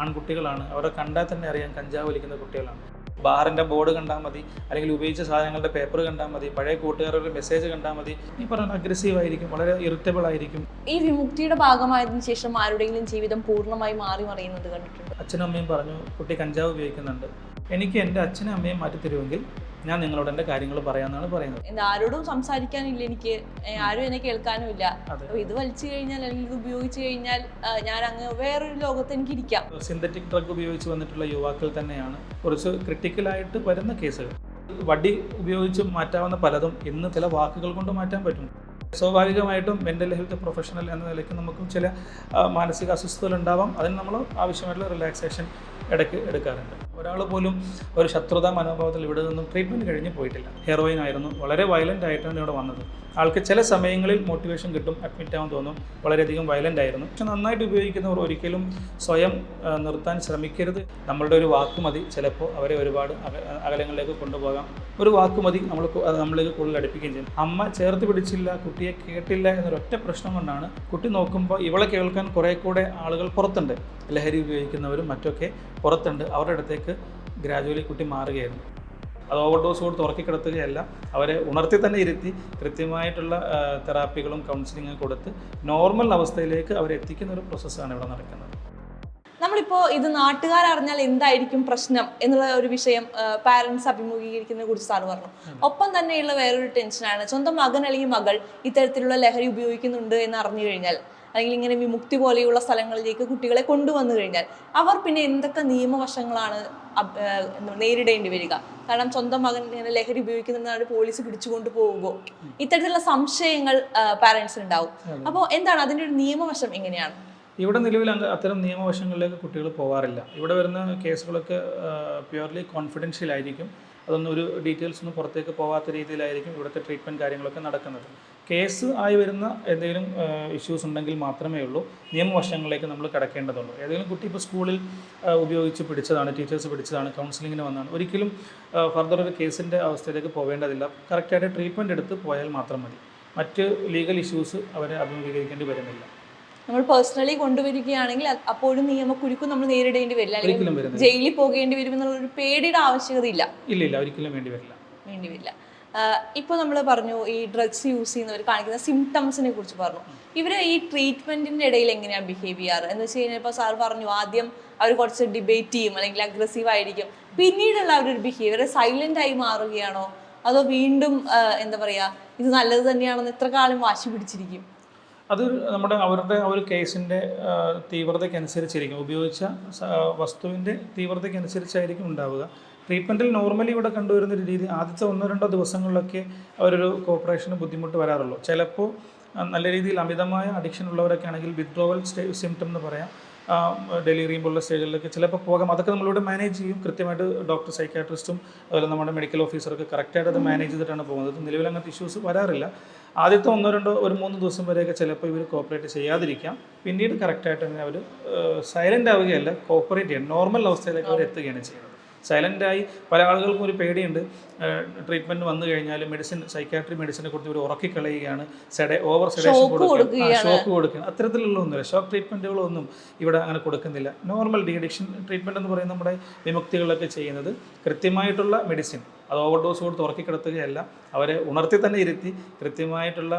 ആൺകുട്ടികളാണ്. അവരെ കണ്ടാൽ തന്നെ അറിയാം കഞ്ചാവ് വലിക്കുന്ന കുട്ടികളാണ്. ബാറിന്റെ ബോർഡ് കണ്ടാൽ മതി അല്ലെങ്കിൽ ഉപയോഗിച്ച സാധനങ്ങളുടെ പേപ്പർ കണ്ടാൽ മതി പഴയ കൂട്ടുകാരുടെ മെസ്സേജ് കണ്ടാൽ മതി. ഈ പറഞ്ഞ അഗ്രസീവ് ആയിരിക്കും വളരെ ഇറിറ്റബിൾ ആയിരിക്കും. ഈ വിമുക്തിയുടെ ഭാഗമായതിനു ശേഷം ആരുടെയെങ്കിലും ജീവിതം പൂർണമായി മാറി മറിയുന്നത് കണ്ടിട്ടുണ്ട്? അച്ഛനും അമ്മയും പറഞ്ഞു കുട്ടി കഞ്ചാവ് ഉപയോഗിക്കുന്നുണ്ട്. എനിക്ക് എന്റെ അച്ഛനും അമ്മയും മാറ്റി തരുമെങ്കിൽ ഞാൻ നിങ്ങളോട് എന്റെ കാര്യങ്ങൾ പറയാമെന്നാണ് പറയുന്നത്. എന്താ ആരോടും സംസാരിക്കാനില്ല എനിക്ക്. ആരും എന്നെ കേൾക്കാനും ഇല്ല ഇത് വലിച്ചു കഴിഞ്ഞാൽ അല്ലെങ്കിൽ ഇത് ഉപയോഗിച്ച് കഴിഞ്ഞാൽ ഞാൻ അങ്ങ് വേറൊരു ലോകത്ത് എനിക്ക് ഇരിക്കാം. സിന്തറ്റിക് ഡ്രഗ് ഉപയോഗിച്ച് വന്നിട്ടുള്ള യുവാക്കൾ തന്നെയാണ് കുറച്ച് ക്രിട്ടിക്കലായിട്ട് വരുന്ന കേസുകൾ. വടി ഉപയോഗിച്ച് മാറ്റാവുന്ന പലതും ഇന്ന് ചില വാക്കുകൾ കൊണ്ട് മാറ്റാൻ പറ്റും. സ്വാഭാവികമായിട്ടും മെന്റൽ ഹെൽത്ത് പ്രൊഫഷണൽ എന്ന നിലയ്ക്ക് നമുക്കും ചില മാനസിക അസ്വസ്ഥതകൾ ഉണ്ടാവാം. അതിന് നമ്മൾ ആവശ്യമായിട്ടുള്ള റിലാക്സേഷൻ ഇടയ്ക്ക് എടുക്കാറുണ്ട്. ഒരാൾ പോലും ഒരു ശത്രുതാ മനോഭാവത്തിൽ ഇവിടെ നിന്നും ട്രീറ്റ്മെന്റ് കഴിഞ്ഞ് പോയിട്ടില്ല. ഹെറോയിൻ ആയിരുന്നു. വളരെ വയലന്റ് ആയിട്ടാണ് ഇവിടെ വന്നത്. ആൾക്ക് ചില സമയങ്ങളിൽ മോട്ടിവേഷൻ കിട്ടും അഡ്മിറ്റ് ആവാൻ തോന്നും. വളരെയധികം വയലന്റ് ആയിരുന്നു. പക്ഷെ നന്നായിട്ട് ഉപയോഗിക്കുന്നവർ ഒരിക്കലും സ്വയം നിർത്താൻ ശ്രമിക്കരുത്. നമ്മളുടെ ഒരു വാക്ക് മതി. ചിലപ്പോൾ അവരെ ഒരുപാട് അകലങ്ങളിലേക്ക് കൊണ്ടുപോകാം. ഒരു വാക്ക് മതി നമ്മൾ നമ്മളിലേക്ക് കൂടുതൽ അടുപ്പിക്കുകയും ചെയ്യും. അമ്മ ചേർത്ത് പിടിച്ചില്ല കുട്ടിയെ കേട്ടില്ല എന്നൊരൊറ്റ പ്രശ്നം കൊണ്ടാണ് കുട്ടി നോക്കുമ്പോൾ ഇവളെ കേൾക്കാൻ കുറേ കൂടെ ആളുകൾ പുറത്തുണ്ട്. ലഹരി ഉപയോഗിക്കുന്നവരും മറ്റൊക്കെ പുറത്തുണ്ട്. അവരുടെ അടുത്തേക്ക് ഗ്രാജുവലി കുട്ടി മാറുകയായിരുന്നു. അത് ഓവർഡോസ് കൊടുത്ത് ഉറക്കി കിടത്തുകയല്ല അവരെ ഉണർത്തി തന്നെ ഇരുത്തി കൃത്യമായിട്ടുള്ള തെറാപ്പികളും കൗൺസിലിങ്ങും കൊടുത്ത് നോർമൽ അവസ്ഥയിലേക്ക് അവരെ എത്തിക്കുന്ന ഒരു പ്രോസസ്സാണ് ഇവിടെ നടക്കുന്നത്. നമ്മളിപ്പോൾ ഇത് നാട്ടുകാർ അറിഞ്ഞാൽ എന്തായിരിക്കും പ്രശ്നം എന്നുള്ള ഒരു വിഷയം പാരൻസ് അഭിമുഖീകരിക്കുന്നതിനെ കുറിച്ച് സാറ് പറഞ്ഞു. ഒപ്പം തന്നെയുള്ള വേറൊരു ടെൻഷനാണ് സ്വന്തം മകൻ അല്ലെങ്കിൽ മകൾ ഇത്തരത്തിലുള്ള ലഹരി ഉപയോഗിക്കുന്നുണ്ട് എന്ന് അറിഞ്ഞു കഴിഞ്ഞാൽ അല്ലെങ്കിൽ ഇങ്ങനെ വിമുക്തി പോലെയുള്ള സ്ഥലങ്ങളിലേക്ക് കുട്ടികളെ കൊണ്ടുവന്നു കഴിഞ്ഞാൽ അവർ പിന്നെ എന്തൊക്കെ നിയമവശങ്ങളാണ് നേരിടേണ്ടി വരിക? കാരണം സ്വന്തം മകൻ ഇങ്ങനെ ലഹരി ഉപയോഗിക്കുന്നതിനാണ് പോലീസ് പിടിച്ചുകൊണ്ട് പോകുമോ ഇത്തരത്തിലുള്ള സംശയങ്ങൾ പാരന്റ്സിന് ഉണ്ടാവും അപ്പോൾ എന്താണ് അതിന്റെ ഒരു നിയമവശം എങ്ങനെയാണ്? ഇവിടെ നിലവിൽ അത്തരം നിയമവശങ്ങളിലേക്ക് കുട്ടികൾ പോകാറില്ല ഇവിടെ വരുന്ന കേസുകളൊക്കെ പ്യുവർലി കോൺഫിഡൻഷ്യൽ ആയിരിക്കും. അതൊന്നും ഒരു ഡീറ്റെയിൽസ് ഒന്നും പുറത്തേക്ക് പോവാത്ത രീതിയിലായിരിക്കും ഇവിടുത്തെ ട്രീറ്റ്മെന്റ് കാര്യങ്ങളൊക്കെ നടക്കുന്നത്. കേസ് ആയി വരുന്ന എന്തെങ്കിലും ഇഷ്യൂസ് ഉണ്ടെങ്കിൽ മാത്രമേ ഉള്ളൂ. നിയമവശങ്ങളിലേക്ക് നമ്മൾ കിടക്കേണ്ടതുള്ളൂ ഏതെങ്കിലും കുട്ടി ഇപ്പോൾ സ്കൂളിൽ ഉപയോഗിച്ച് പിടിച്ചതാണ് ടീച്ചേഴ്സ് പിടിച്ചതാണ് കൗൺസിലിങ്ങിന് വന്നതാണ്. ഒരിക്കലും ഫർദർ ഒരു കേസിന്റെ അവസ്ഥയിലേക്ക് പോവേണ്ടതില്ല കറക്റ്റായിട്ട് ട്രീറ്റ്മെന്റ് എടുത്ത് പോയാൽ മാത്രം മതി. മറ്റ് ലീഗൽ ഇഷ്യൂസ് അവരെ അഭിമുഖീകരിക്കേണ്ടി വരുന്നില്ല. നമ്മൾ പേഴ്സണലി കൊണ്ടുവരികയാണെങ്കിൽ അപ്പോഴും നിയമക്കുരുക്കും നമ്മൾ നേരിടേണ്ടി വരില്ല. അല്ലെങ്കിൽ ജയിലിൽ പോകേണ്ടി വരും എന്നുള്ള ഒരു പേടിയുടെ ആവശ്യകത ഇല്ല ഇല്ല ഇല്ല ഒരിക്കലും വേണ്ടി വരില്ല. വേണ്ടി വരില്ല. ഇപ്പോൾ നമ്മൾ പറഞ്ഞു ഈ ഡ്രഗ്സ് യൂസ് ചെയ്യുന്നവർ കാണിക്കുന്ന സിംറ്റംസിനെ കുറിച്ച് പറഞ്ഞു. ഇവർ ഈ ട്രീറ്റ്മെന്റിന്റെ ഇടയിൽ എങ്ങനെയാണ് ബിഹേവ് ചെയ്യാറ്? എന്ന് വെച്ച് കഴിഞ്ഞാൽ ഇപ്പോൾ സാർ പറഞ്ഞു ആദ്യം അവർ കുറച്ച് ഡിബേറ്റ് ചെയ്യും അല്ലെങ്കിൽ അഗ്രസീവ് ആയിരിക്കും. പിന്നീടുള്ള അവരൊരു ബിഹേവിയർ സൈലന്റ് ആയി മാറുകയാണോ? അതോ വീണ്ടും എന്താ പറയാ ഇത് നല്ലത് തന്നെയാണെന്ന് എത്ര കാലം വാശി പിടിച്ചിരിക്കും? അത് നമ്മുടെ അവരുടെ ആ ഒരു കേസിന്റെ തീവ്രതയ്ക്കനുസരിച്ചിരിക്കും ഉപയോഗിച്ച വസ്തുവിന്റെ തീവ്രതയ്ക്കനുസരിച്ചായിരിക്കും ഉണ്ടാവുക. ട്രീറ്റ്മെന്റിൽ നോർമലി ഇവിടെ കണ്ടുവരുന്ന ഒരു രീതി ആദ്യത്തെ ഒന്നോ രണ്ടോ ദിവസങ്ങളിലൊക്കെ അവരൊരു കോപ്പറേഷന് ബുദ്ധിമുട്ട് വരാറുള്ളൂ. ചിലപ്പോൾ നല്ല രീതിയിൽ അമിതമായ അഡിക്ഷൻ ഉള്ളവരൊക്കെ ആണെങ്കിൽ വിത്ഡ്രോവൽ സ്റ്റേ സിംറ്റം എന്ന് പറയാം. ഡെലിവറി പോലുള്ള സ്റ്റേജിലൊക്കെ ചിലപ്പോൾ പോകാം. അതൊക്കെ നമ്മളിവിടെ മാനേജ് ചെയ്യും. കൃത്യമായിട്ട് ഡോക്ടർ സൈക്കാട്രിസ്റ്റും അതുപോലെ നമ്മുടെ മെഡിക്കൽ ഓഫീസറൊക്കെ കറക്റ്റായിട്ട് അത് മാനേജ് ചെയ്തിട്ടാണ് പോകുന്നത്. നിലവിൽ അങ്ങനത്തെ ഇഷ്യൂസ് വരാറില്ല. ആദ്യത്തെ ഒന്നോ രണ്ടോ ഒരു മൂന്ന് ദിവസം വരെയൊക്കെ ചിലപ്പോൾ ഇവർ കോപ്പറേറ്റ് ചെയ്യാതിരിക്കാം. പിന്നീട് കറക്റ്റായിട്ട് തന്നെ അവർ സൈലന്റ് ആവുകയല്ല കോപ്പറേറ്റ് ചെയ്യാൻ നോർമൽ അവസ്ഥയിലേക്ക് അവർ എത്തുകയാണ് ചെയ്യുന്നത്. സൈലന്റായി പല ആളുകൾക്കും ഒരു പേടിയുണ്ട്. ട്രീറ്റ്മെന്റ് വന്നു കഴിഞ്ഞാൽ മെഡിസിൻ സൈക്കാട്രി മെഡിസിനെ കുറിച്ച് ഒരു ഉറക്കിക്കളയുകയാണ്. സെഡേ ഓവർ സെഡേഷൻ കൊടുക്കുക. കൊടുക്കുകയാണ്. ഷോക്ക് കൊടുക്കുക അത്തരത്തിലുള്ള ഒന്നുമില്ല. ഷോക്ക് ട്രീറ്റ്മെന്റുകളൊന്നും ഇവിടെ അങ്ങനെ കൊടുക്കുന്നില്ല. നോർമൽ ഡി അഡിക്ഷൻ ട്രീറ്റ്മെന്റ് എന്ന് പറയുന്നത് നമ്മുടെ വിമുക്തികളൊക്കെ ചെയ്യുന്നത് കൃത്യമായിട്ടുള്ള മെഡിസിൻ. അത് ഓവർഡോസ് കൊടുത്ത് ഉറക്കിക്കിടത്തുകയല്ല. അവരെ ഉണർത്തി തന്നെ ഇരുത്തി കൃത്യമായിട്ടുള്ള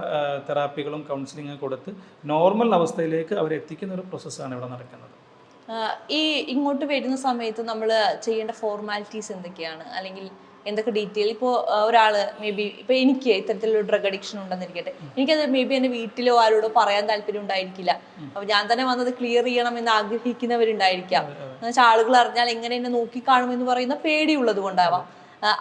തെറാപ്പികളും കൗൺസിലിങ്ങും കൊടുത്ത് നോർമൽ അവസ്ഥയിലേക്ക് അവരെ എത്തിക്കുന്ന ഒരു പ്രോസസ്സാണ് ഇവിടെ നടക്കുന്നത്. ഈ ഇങ്ങോട്ട് വരുന്ന സമയത്ത് നമ്മൾ ചെയ്യേണ്ട ഫോർമാലിറ്റീസ് എന്തൊക്കെയാണ്? അല്ലെങ്കിൽ എന്തൊക്കെ ഡീറ്റെയിൽ ഇപ്പോൾ ഒരാൾ മേ ബി ഇപ്പോൾ എനിക്ക് ഇത്തരത്തിലൊരു ഡ്രഗ് അഡിക്ഷൻ ഉണ്ടെന്നിരിക്കട്ടെ എനിക്കത് മേ ബി എന്റെ വീട്ടിലോ ആരോടോ പറയാൻ താല്പര്യം ഉണ്ടായിരിക്കില്ല. അപ്പോൾ ഞാൻ തന്നെ വന്നത് ക്ലിയർ ചെയ്യണം എന്ന് ആഗ്രഹിക്കുന്നവരുണ്ടായിരിക്കാം. എന്ന് വെച്ചാൽ ആളുകൾ അറിഞ്ഞാൽ എങ്ങനെ എന്നെ നോക്കിക്കാണുമെന്ന് പറയുന്ന പേടിയുള്ളത് കൊണ്ടാവാം.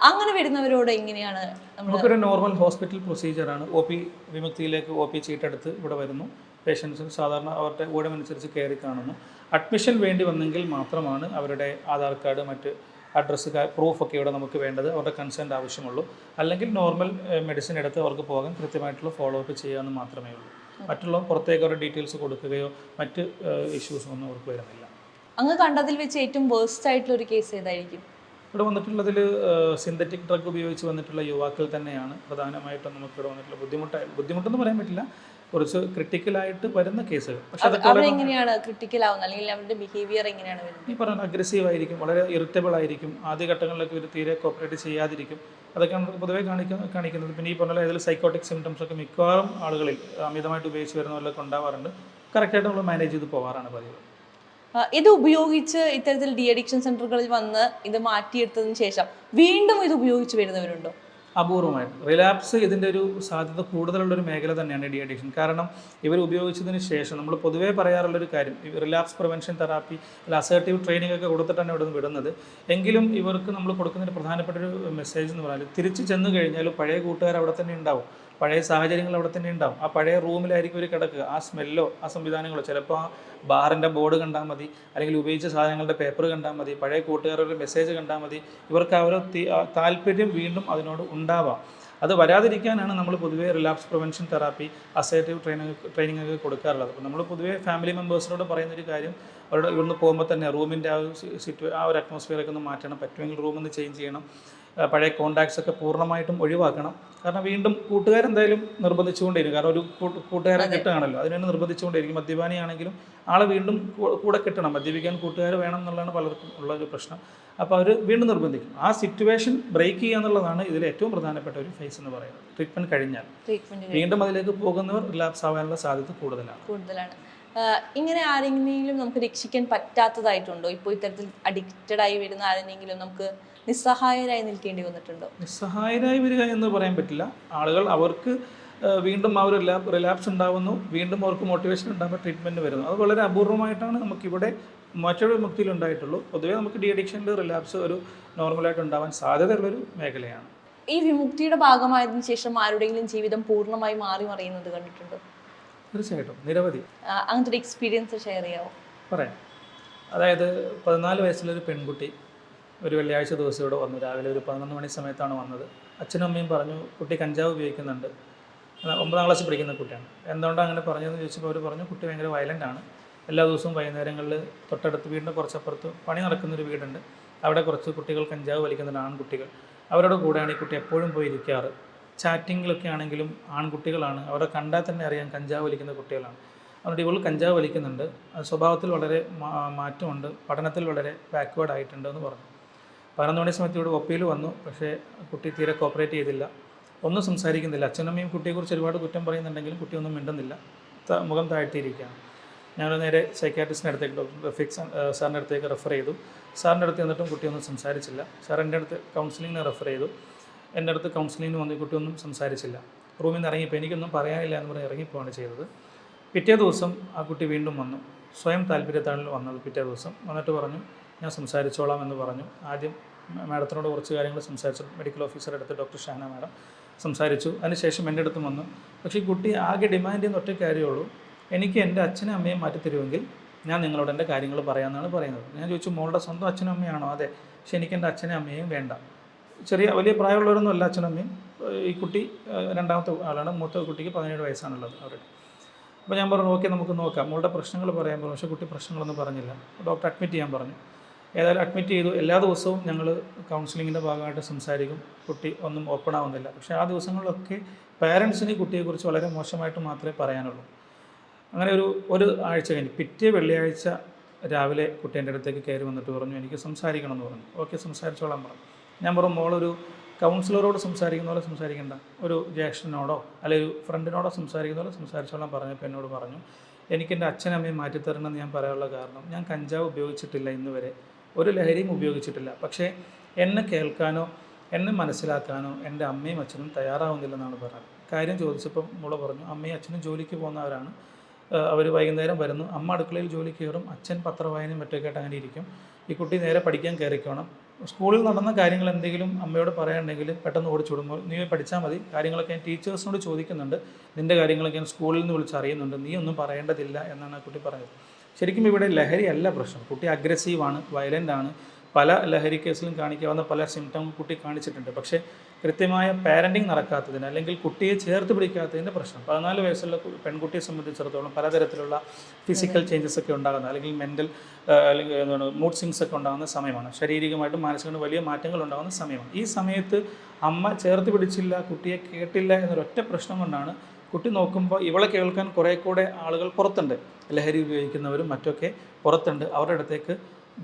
അങ്ങനെ വരുന്നവരോട് എങ്ങനെയാണ് നമുക്കൊരു നോർമൽ ഹോസ്പിറ്റൽ പ്രൊസീജിയറാണ് ഒ പി വിമുക്തിയിലേക്ക് ഒ പി ചീട്ടെടുത്ത് ഇവിടെ വരുന്നു. പേഷ്യൻസിന് സാധാരണ അവരുടെ ഊഴമനുസരിച്ച് കയറി കാണുന്നു. അഡ്മിഷൻ വേണ്ടി വന്നെങ്കിൽ മാത്രമാണ് അവരുടെ ആധാർ കാർഡ് മറ്റ് അഡ്രസ്സ് പ്രൂഫൊക്കെ ഇവിടെ നമുക്ക് വേണ്ടത്. അവരുടെ കൺസെന്റ് ആവശ്യമുള്ളൂ. അല്ലെങ്കിൽ നോർമൽ മെഡിസിൻ എടുത്ത് അവർക്ക് പോകാൻ കൃത്യമായിട്ടുള്ള ഫോളോ അപ്പ് ചെയ്യാമെന്ന് മാത്രമേ ഉള്ളൂ. മറ്റുള്ള പുറത്തേക്ക് അവരുടെ ഡീറ്റെയിൽസ് കൊടുക്കുകയോ മറ്റ് ഇഷ്യൂസ് ഒന്നും അവർക്ക് വരുന്നില്ല. അങ്ങ് കണ്ടതിൽ വെച്ച് ഏറ്റവും വേഴ്സ്റ്റ് ആയിട്ടുള്ള ഒരു കേസ് ഏതായിരിക്കും? ഇവിടെ വന്നിട്ടുള്ളതിൽ സിന്തറ്റിക് ഡ്രഗ് ഉപയോഗിച്ച് വന്നിട്ടുള്ള യുവാക്കൾ തന്നെയാണ് പ്രധാനമായിട്ടും നമുക്ക് ഇവിടെ വന്നിട്ടുള്ള ബുദ്ധിമുട്ടായി ബുദ്ധിമുട്ടെന്ന് പറയാൻ പറ്റില്ല. കുറച്ച് ക്രിട്ടിക്കലായിട്ട് വരുന്ന കേസുകൾ. പക്ഷെ അതൊക്കെ വളരെ അവരെങ്ങനെയാണ് ക്രിട്ടിക്കൽ ആവുന്നത്? അല്ലെങ്കിൽ അവരുടെ ബിഹേവിയർ എങ്ങനെയാണ് വരുന്നത്? ഈ പറഞ്ഞ അഗ്രസീവ് ആയിരിക്കും വളരെ ഇറിറ്റബിൾ ആയിരിക്കും ആദ്യ ഘട്ടങ്ങളിലൊക്കെ ഇവർ തീരെ കോപ്പറേറ്റ് ചെയ്യാതിരിക്കും. അതൊക്കെയാണ് പൊതുവേ കാണിക്കുന്ന കാണിക്കുന്നത്. പിന്നെ ഈ പറഞ്ഞ ഏതെങ്കിലും സൈക്കോട്ടിക് സിംറ്റംസ് ഒക്കെ മിക്കവാറും ആളുകളിൽ അമിതമായിട്ട് ഉപയോഗിച്ച് വരുന്നവരിലൊക്കെ ഉണ്ടാവാറുണ്ട്. കറക്റ്റായിട്ട് നമ്മൾ മാനേജ് ചെയ്ത് പോകാറാണ് പതിവ്. ഇത് ഉപയോഗിച്ച് ഇത്തരത്തിൽ ഡി അഡിക്ഷൻ സെന്ററുകളിൽ വന്ന് ഇത് മാറ്റിയെടുത്തതിന് ശേഷം വീണ്ടും ഇത് ഉപയോഗിച്ച് വരുന്നവരുണ്ടോ? അപൂർവമായിട്ട്. റിലാപ്സ് ഇതിന്റെ ഒരു സാധ്യത കൂടുതലുള്ള ഒരു മേഖല തന്നെയാണ് ഡി അഡിക്ഷൻ. കാരണം ഇവർ ഉപയോഗിച്ചതിന് ശേഷം നമ്മൾ പൊതുവേ പറയാറുള്ളൊരു കാര്യം റിലാപ്സ് പ്രിവെൻഷൻ തെറാപ്പി അല്ല അസേർട്ടീവ് ട്രെയിനിങ് ഒക്കെ കൊടുത്തിട്ടാണ് ഇവിടെ നിന്ന് വിടുന്നത്. എങ്കിലും ഇവർക്ക് നമ്മൾ കൊടുക്കുന്ന ഒരു പ്രധാനപ്പെട്ട ഒരു മെസ്സേജ് എന്ന് പറഞ്ഞാൽ തിരിച്ച് ചെന്ന് കഴിഞ്ഞാൽ പഴയ കൂട്ടുകാർ അവിടെ തന്നെ ഉണ്ടാവും. പഴയ സാഹചര്യങ്ങൾ അവിടെ തന്നെ ഉണ്ടാവും. ആ പഴയ റൂമിലായിരിക്കും ഒരു കിടക്കുക. ആ സ്മെല്ലോ ആ സംവിധാനങ്ങളോ ചിലപ്പോൾ ആ ബാറിന്റെ ബോർഡ് കണ്ടാൽ മതി അല്ലെങ്കിൽ ഉപയോഗിച്ച സാധനങ്ങളുടെ പേപ്പർ കണ്ടാൽ മതി പഴയ കൂട്ടുകാരുടെ മെസ്സേജ് കണ്ടാൽ മതി ഇവർക്ക് ഒരു ആ താല്പര്യം വീണ്ടും അതിനോട് ഉണ്ടാവാം. അത് വരാതിരിക്കാനാണ് നമ്മൾ പൊതുവേ relapse prevention therapy assertive training training ഒക്കെ കൊടുക്കാറുള്ളത്. അപ്പോൾ നമ്മൾ പൊതുവേ ഫാമിലി മെമ്പേഴ്സിനോട് പറയുന്നൊരു കാര്യം അവരുടെ ഇവിടുന്ന് പോകുമ്പോൾ തന്നെ റൂമിന്റെ ആ ഒരു സിറ്റുവേ ആ ഒരു അറ്റ്മോസ്ഫിയറൊക്കെ ഒന്ന് മാറ്റണം. പറ്റുമെങ്കിൽ റൂമൊന്ന് ചേഞ്ച് ചെയ്യണം. പഴയ കോണ്ടാക്ട്സ് ഒക്കെ പൂർണമായിട്ടും ഒഴിവാക്കണം. കാരണം വീണ്ടും കൂട്ടുകാരെന്തായാലും നിർബന്ധിച്ചുകൊണ്ടിരിക്കും കാരണം ഒരു കൂട്ട് കൂട്ടുകാരെ കിട്ടുകയാണല്ലോ. അതിനുവേണ്ടി നിർബന്ധിച്ചുകൊണ്ടിരിക്കും മദ്യപാനിയാണെങ്കിലും ആളെ വീണ്ടും കൂടെ കിട്ടണം. മദ്യപിക്കാൻ കൂട്ടുകാർ വേണം എന്നുള്ളതാണ് പലർക്കും ഉള്ള ഒരു പ്രശ്നം. അപ്പോൾ അവർ വീണ്ടും നിർബന്ധിക്കും. ആ സിറ്റുവേഷൻ ബ്രേക്ക് ചെയ്യുക എന്നുള്ളതാണ് ഇതിൽ ഏറ്റവും പ്രധാനപ്പെട്ട ഒരു ഫേസ് എന്ന് പറയുന്നത്. ട്രീറ്റ്മെന്റ് കഴിഞ്ഞാൽ. വീണ്ടും അതിലേക്ക് പോകുന്നവർ റിലാപ്സ് ആവാനുള്ള സാധ്യത കൂടുതലാണ്. കൂടുതലാണ്. ഇങ്ങനെ ആരെങ്കിലും നമുക്ക് രക്ഷിക്കാൻ പറ്റാത്തതായിട്ടുണ്ടോ? ഇപ്പോൾ ഇത്തരത്തിൽ അഡിക്റ്റഡ് ആയി വരുന്ന ആരെങ്കിലും നമുക്ക് നിസ്സഹായരായി നിൽക്കേണ്ടി വന്നിട്ടുണ്ടോ? നിസ്സഹായരായി വരിക എന്ന് പറയാൻ പറ്റില്ല. ആളുകൾ അവർക്ക് വീണ്ടും ആ ഒരു റിലാപ്സ് ഉണ്ടാവുന്നു. വീണ്ടും അവർക്ക് മോട്ടിവേഷൻ ഉണ്ടാകുമ്പോൾ ട്രീറ്റ്മെന്റ് വരുന്നു. അത് വളരെ അപൂർവമായിട്ടാണ് നമുക്കിവിടെ മറ്റൊരു മുക്തിയിൽ ഉണ്ടായിട്ടുള്ളൂ. പൊതുവേ നമുക്ക് ഡി അഡിക്ഷനിൽ റിലാപ്സ് ഒരു നോർമലായിട്ട് ഉണ്ടാവാൻ സാധ്യതയുള്ളൊരു മേഖലയാണ്. ഈ വിമുക്തിയുടെ ഭാഗമായതിനു ശേഷം ആരുടെയെങ്കിലും ജീവിതം പൂർണമായി മാറി മറിയുന്നത് കണ്ടിട്ടുണ്ടോ? തീർച്ചയായിട്ടും. നിരവധി. അങ്ങനത്തെ ഒരു എക്സ്പീരിയൻസ് ഷെയർ ചെയ്യാമോ പറയാം. അതായത് പതിനാല് വയസ്സിലൊരു പെൺകുട്ടി ഒരു വെള്ളിയാഴ്ച ദിവസം ഇവിടെ വന്നു. രാവിലെ ഒരു പതിനൊന്ന് മണി സമയത്താണ് വന്നത്. അച്ഛനും അമ്മയും പറഞ്ഞു കുട്ടി കഞ്ചാവ് ഉപയോഗിക്കുന്നുണ്ട്. ഒമ്പതാം ക്ലാസ്സിൽ പഠിക്കുന്ന കുട്ടിയാണ്. എന്തുകൊണ്ടാണ് അങ്ങനെ പറഞ്ഞതെന്ന് ചോദിച്ചപ്പോൾ അവർ പറഞ്ഞു കുട്ടി ഭയങ്കര വയലന്റ് ആണ്. എല്ലാ ദിവസവും വൈകുന്നേരങ്ങളിൽ തൊട്ടടുത്ത് വീടിന്റെ കുറച്ചപ്പുറത്ത് പണി നടക്കുന്നൊരു വീടുണ്ട്. അവിടെ കുറച്ച് കുട്ടികൾ കഞ്ചാവ് വലിക്കുന്നുണ്ട് ആൺകുട്ടികൾ. അവരുടെ കൂടെയാണ് ഈ കുട്ടി എപ്പോഴും പോയി ഇരിക്കാറ് ചാറ്റിങ്ങിലൊക്കെ ആണെങ്കിലും ആൺകുട്ടികളാണ്. അവരെ കണ്ടാൽ തന്നെ അറിയാം കഞ്ചാവ് വലിക്കുന്ന കുട്ടികളാണ്. അതുകൊണ്ട് ഇവൾ കഞ്ചാവ് വലിക്കുന്നുണ്ട്. സ്വഭാവത്തിൽ വളരെ മാറ്റമുണ്ട്. പഠനത്തിൽ വളരെ ബാക്ക്വേർഡ് ആയിട്ടുണ്ട് എന്ന് പറഞ്ഞു. പതിനൊന്ന് മണി സമയത്ത് ഇവിടെ ഒപ്പിയിൽ വന്നു. പക്ഷേ കുട്ടി തീരെ കോപ്പറേറ്റ് ചെയ്തില്ല. ഒന്നും സംസാരിക്കുന്നില്ല. അച്ഛനമ്മയും കുട്ടിയെക്കുറിച്ച് ഒരുപാട് കുറ്റം പറയുന്നുണ്ടെങ്കിലും കുട്ടി ഒന്നും മിണ്ടുന്നില്ല. മുഖം താഴ്ത്തിയിരിക്കുകയാണ്. ഞങ്ങൾ നേരെ സൈക്കാട്രിസ്റ്റിന്റെ അടുത്തേക്ക് ഡോക്ടർ റഫീഖ് സാറിന്റെ അടുത്തേക്ക് റെഫർ ചെയ്തു. സാറിന്റെ അടുത്ത് എന്നിട്ടും കുട്ടി ഒന്നും സംസാരിച്ചില്ല. സാർ എന്റെ അടുത്ത് കൗൺസിലിങ്ങിന് റെഫർ ചെയ്തു. എന്റെ അടുത്ത് കൗൺസിലിങ്ങിന് വന്ന കുട്ടിയൊന്നും സംസാരിച്ചില്ല. റൂമിൽ നിന്ന് ഇറങ്ങിയപ്പോൾ എനിക്കൊന്നും പറയാനില്ല എന്ന് പറഞ്ഞ് ഇറങ്ങിപ്പോവാണ് ചെയ്തത്. പിറ്റേ ദിവസം ആ കുട്ടി വീണ്ടും വന്നു. സ്വയം താല്പര്യത്താണ് വന്നത് പിറ്റേ ദിവസം. വന്നിട്ട് പറഞ്ഞു ഞാൻ സംസാരിച്ചോളാം എന്ന് പറഞ്ഞു. ആദ്യം മാഡത്തിനോട് കുറച്ച് കാര്യങ്ങൾ സംസാരിച്ചു. മെഡിക്കൽ ഓഫീസർ അടുത്ത് ഡോക്ടർ ഷാന മാഡം സംസാരിച്ചു. അതിനുശേഷം എന്റെ അടുത്തും വന്നു. പക്ഷേ ഈ കുട്ടി ആകെ ഡിമാൻഡ് ചെയ്യുന്ന ഒറ്റ കാര്യമുള്ളൂ എനിക്ക് എന്റെ അച്ഛനും അമ്മയും മാറ്റിത്തരുമെങ്കിൽ ഞാൻ നിങ്ങളോട് എന്റെ കാര്യങ്ങൾ പറയാമെന്നാണ് പറയുന്നത്. ഞാൻ ചോദിച്ചു മോളുടെ സ്വന്തം അച്ഛനും അമ്മയാണോ? അതെ. പക്ഷേ എനിക്ക് എന്റെ അച്ഛനും അമ്മയും വേണ്ട. ചെറിയ വലിയ പ്രായമുള്ളവരൊന്നും അല്ല അച്ഛനമ്മയും. ഈ കുട്ടി രണ്ടാമത്തെ ആളാണ്. മൂത്ത കുട്ടിക്ക് പതിനേഴ് വയസ്സാണുള്ളത് അവരുടെ. അപ്പോൾ ഞാൻ പറഞ്ഞു ഓക്കെ നമുക്ക് നോക്കാം. മോളുടെ പ്രശ്നങ്ങൾ പറയാൻ പറഞ്ഞു. പക്ഷേ കുട്ടി പ്രശ്നങ്ങളൊന്നും പറഞ്ഞില്ല. ഡോക്ടർ അഡ്മിറ്റ് ചെയ്യാൻ പറഞ്ഞു. ഏതായാലും അഡ്മിറ്റ് ചെയ്തു. എല്ലാ ദിവസവും ഞങ്ങൾ കൗൺസിലിങ്ങിന്റെ ഭാഗമായിട്ട് സംസാരിക്കും. കുട്ടി ഒന്നും ഓപ്പൺ ആവുന്നില്ല. പക്ഷേ ആ ദിവസങ്ങളിലൊക്കെ പേരൻസിന് കുട്ടിയെക്കുറിച്ച് വളരെ മോശമായിട്ട് മാത്രമേ പറയാനുള്ളൂ. അങ്ങനെ ഒരു ഒരു ആഴ്ച കഴിഞ്ഞ് പിറ്റേ വെള്ളിയാഴ്ച രാവിലെ കുട്ടി എന്റെ അടുത്തേക്ക് കയറി വന്നിട്ട് പറഞ്ഞു എനിക്ക് സംസാരിക്കണം എന്ന് പറഞ്ഞു. ഓക്കെ സംസാരിച്ചോളാം പറഞ്ഞു. ഞാൻ പറഞ്ഞു മോളൊരു കൗൺസിലറോട് സംസാരിക്കുന്ന പോലെ സംസാരിക്കേണ്ട. ഒരു ജ്യേഷ്ഠനോടോ അല്ലെങ്കിൽ ഒരു ഫ്രണ്ടിനോടോ സംസാരിക്കുന്ന പോലെ സംസാരിച്ചോളാൻ പറഞ്ഞപ്പോൾ എന്നോട് പറഞ്ഞു എനിക്ക് എന്റെ അച്ഛനമ്മയും മാറ്റിത്തരണമെന്ന് ഞാൻ പറയാനുള്ള കാരണം ഞാൻ കഞ്ചാവ് ഉപയോഗിച്ചിട്ടില്ല ഇന്ന് വരെ. ഒരു ലഹരിയും ഉപയോഗിച്ചിട്ടില്ല. പക്ഷേ എന്നെ കേൾക്കാനോ എന്നെ മനസ്സിലാക്കാനോ എന്റെ അമ്മയും അച്ഛനും തയ്യാറാവുന്നില്ലെന്നാണ് പറഞ്ഞത്. കാര്യം ചോദിച്ചപ്പോൾ മുള പറഞ്ഞു അമ്മയും അച്ഛനും ജോലിക്ക് പോകുന്നവരാണ്. അവർ വൈകുന്നേരം വരുന്നു. അമ്മ അടുക്കളയിൽ ജോലി കയറും. അച്ഛൻ പത്രവായനയും മറ്റൊക്കെ ആയിട്ട് അങ്ങനെ ഇരിക്കും. ഈ കുട്ടി നേരെ പഠിക്കാൻ കയറിക്കോണം. സ്കൂളിൽ നടന്ന കാര്യങ്ങൾ എന്തെങ്കിലും അമ്മയോട് പറയാനുണ്ടെങ്കിൽ പെട്ടെന്ന് ഓടിച്ചുവിടുമ്പോൾ നീ പഠിച്ചാൽ മതി. കാര്യങ്ങളൊക്കെ ഞാൻ ടീച്ചേഴ്സിനോട് ചോദിക്കുന്നുണ്ട്. നിന്റെ കാര്യങ്ങളൊക്കെ ഞാൻ സ്കൂളിൽ നിന്ന് വിളിച്ച് അറിയുന്നുണ്ട്. നീ ഒന്നും പറയേണ്ടതില്ല എന്നാണ് കുട്ടി പറഞ്ഞത് ശരിക്കും ഇവിടെ ലഹരി അല്ല പ്രശ്നം. കുട്ടി അഗ്രസീവാണ് വയലന്റ് ആണ്. പല ലഹരി കേസിലും കാണിക്കാവുന്ന പല സിംറ്റം കുട്ടി കാണിച്ചിട്ടുണ്ട്. പക്ഷേ കൃത്യമായ പാരന്റിങ് നടക്കാത്തതിന് അല്ലെങ്കിൽ കുട്ടിയെ ചേർത്ത് പിടിക്കാത്തതിന്റെ പ്രശ്നം. പതിനാല് വയസ്സുള്ള പെൺകുട്ടിയെ സംബന്ധിച്ചിടത്തോളം പലതരത്തിലുള്ള ഫിസിക്കൽ ചേഞ്ചസ് ഒക്കെ ഉണ്ടാകുന്ന അല്ലെങ്കിൽ മെന്റൽ അല്ലെങ്കിൽ എന്താണ് മൂഡ് സിങ്സ് ഒക്കെ ഉണ്ടാകുന്ന സമയമാണ്. ശാരീരികമായിട്ടും മാനസികമായിട്ടും വലിയ മാറ്റങ്ങൾ ഉണ്ടാകുന്ന സമയമാണ്. ഈ സമയത്ത് അമ്മ ചേർത്ത് പിടിച്ചില്ല കുട്ടിയെ കേട്ടില്ല എന്നൊരൊറ്റ പ്രശ്നം കൊണ്ടാണ് കുട്ടി നോക്കുമ്പോൾ ഇവളെ കേൾക്കാൻ കുറേ കൂടെ ആളുകൾ പുറത്തുണ്ട്. ലഹരി ഉപയോഗിക്കുന്നവരും മറ്റൊക്കെ പുറത്തുണ്ട്. അവരുടെ അടുത്തേക്ക്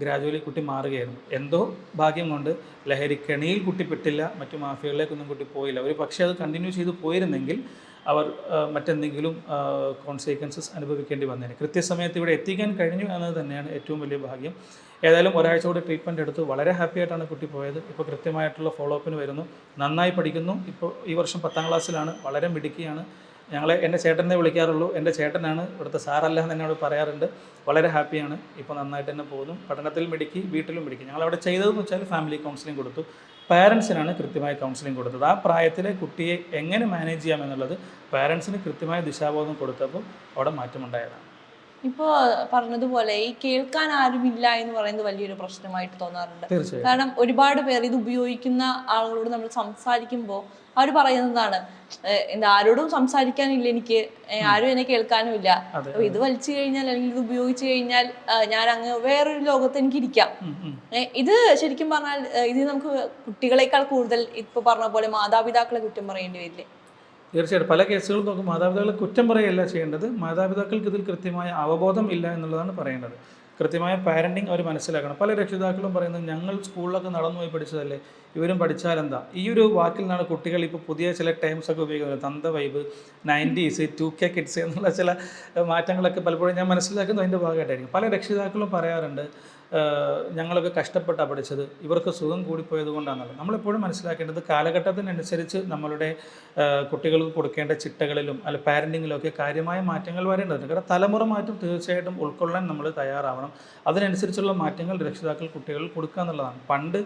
ഗ്രാജുവലി കുട്ടി മാറുകയായിരുന്നു. എന്തോ ഭാഗ്യം കൊണ്ട് ലഹരി കെണിയിൽ കുട്ടി പെട്ടില്ല മറ്റു മാഫിയകളിലേക്കൊന്നും കുട്ടി പോയില്ല. ഒരു പക്ഷേ അത് കണ്ടിന്യൂ ചെയ്ത് പോയിരുന്നെങ്കിൽ അവർ മറ്റെന്തെങ്കിലും കോൺസിക്വൻസസ് അനുഭവിക്കേണ്ടി വന്നേനെ. കൃത്യസമയത്ത് ഇവിടെ എത്തിക്കാൻ കഴിഞ്ഞു എന്നത് തന്നെയാണ് ഏറ്റവും വലിയ ഭാഗ്യം. ഏതായാലും ഒരാഴ്ച കൂടെ ട്രീറ്റ്മെന്റ് എടുത്തു വളരെ ഹാപ്പി ആയിട്ടാണ് കുട്ടി പോയത്. ഇപ്പോൾ കൃത്യമായിട്ടുള്ള ഫോളോ അപ്പിന് വരുന്നു. നന്നായി പഠിക്കുന്നു. ഇപ്പോൾ ഈ വർഷം പത്താം ക്ലാസ്സിലാണ് വളരെ മിടുക്കിയാണ്. ഞങ്ങളെ എന്റെ ചേട്ടനെ വിളിക്കാറുള്ളൂ. എന്റെ ചേട്ടനാണ് ഇവിടുത്തെ സാറല്ല എന്ന് എന്നോട് പറയാറുണ്ട്. വളരെ ഹാപ്പിയാണ്. ഇപ്പോൾ നന്നായിട്ട് തന്നെ പോകുന്നു. പഠനത്തിൽ മിടുക്കി വീട്ടിലും മിടുക്കി. ഞങ്ങളവിടെ ചെയ്തതെന്ന് വെച്ചാൽ ഫാമിലി കൗൺസിലിംഗ് കൊടുത്തു. പാരൻസിനാണ് കൃത്യമായ കൗൺസിലിംഗ് കൊടുത്തത്. ആ പ്രായത്തിലെ കുട്ടിയെ എങ്ങനെ മാനേജ് ചെയ്യാമെന്നുള്ളത് പാരൻസിന് കൃത്യമായ ദിശാബോധം കൊടുത്തപ്പോൾ അവിടെ മാറ്റമുണ്ടായതാണ്. ഇപ്പോ പറഞ്ഞതുപോലെ ഈ കേൾക്കാൻ ആരുമില്ല എന്ന് പറയുന്നത് വലിയൊരു പ്രശ്നമായിട്ട് തോന്നാറുണ്ട്. കാരണം ഒരുപാട് പേർ ഇത് ഉപയോഗിക്കുന്ന ആളുകളോട് നമ്മൾ സംസാരിക്കുമ്പോൾ അവർ പറയുന്നതാണ്. "ഏഹ് എന്താ ആരോടും സംസാരിക്കാനില്ല എനിക്ക്. ആരും എന്നെ കേൾക്കാനും ഇല്ല അപ്പൊ ഇത് വലിച്ചു കഴിഞ്ഞാൽ അല്ലെങ്കിൽ ഇത് ഉപയോഗിച്ചു കഴിഞ്ഞാൽ ഞാൻ അങ്ങ് വേറൊരു ലോകത്ത് എനിക്ക് ഇരിക്കാം ഇത് ശരിക്കും പറഞ്ഞാൽ ഇത് നമുക്ക് കുട്ടികളെക്കാൾ കൂടുതൽ ഇപ്പൊ പറഞ്ഞ പോലെ മാതാപിതാക്കളെ കുറ്റം പറയേണ്ടി വരില്ലേ? തീർച്ചയായിട്ടും. പല കേസുകളും നോക്കും മാതാപിതാക്കളെ കുറ്റം പറയുകയല്ല ചെയ്യേണ്ടത്. മാതാപിതാക്കൾക്ക് ഇതിൽ കൃത്യമായ അവബോധം ഇല്ല എന്നുള്ളതാണ് പറയേണ്ടത്. കൃത്യമായ പാരന്റിങ് അവർ മനസ്സിലാക്കണം. പല രക്ഷിതാക്കളും പറയുന്നത് ഞങ്ങൾ സ്കൂളിലൊക്കെ നടന്നു പോയി പഠിച്ചതല്ലേ? ഇവരും പഠിച്ചാൽ എന്താ ഈ ഒരു വാക്കിൽ നിന്നാണ് കുട്ടികൾ ഇപ്പോൾ പുതിയ ചില ടൈംസ് ഒക്കെ ഉപയോഗിക്കുന്നത്. തന്ത vibe nineties two K kids എന്നുള്ള ചില മാറ്റങ്ങളൊക്കെ പലപ്പോഴും ഞാൻ മനസ്സിലാക്കുന്നത് അതിന്റെ ഭാഗമായിട്ടായിരിക്കും. പല രക്ഷിതാക്കളും പറയാറുണ്ട് ഞങ്ങളൊക്കെ കഷ്ടപ്പെട്ടാണ് പഠിച്ചത്. ഇവർക്ക് സുഖം കൂടിപ്പോയത് കൊണ്ടാണല്ലോ. നമ്മളെപ്പോഴും മനസ്സിലാക്കേണ്ടത് കാലഘട്ടത്തിനനുസരിച്ച് നമ്മളുടെ കുട്ടികൾക്ക് കൊടുക്കേണ്ട ചിട്ടകളിലും അല്ല പാരന്റിങ്ങിലും ഒക്കെ കാര്യമായ മാറ്റങ്ങൾ വരേണ്ടതുണ്ട്. കാരണം തലമുറ മാറ്റം തീർച്ചയായിട്ടും ഉൾക്കൊള്ളാൻ നമ്മൾ തയ്യാറാവണം. അതിനനുസരിച്ചുള്ള മാറ്റങ്ങൾ രക്ഷിതാക്കൾ കുട്ടികൾ കൊടുക്കുക എന്നുള്ളതാണ്. പണ്ട്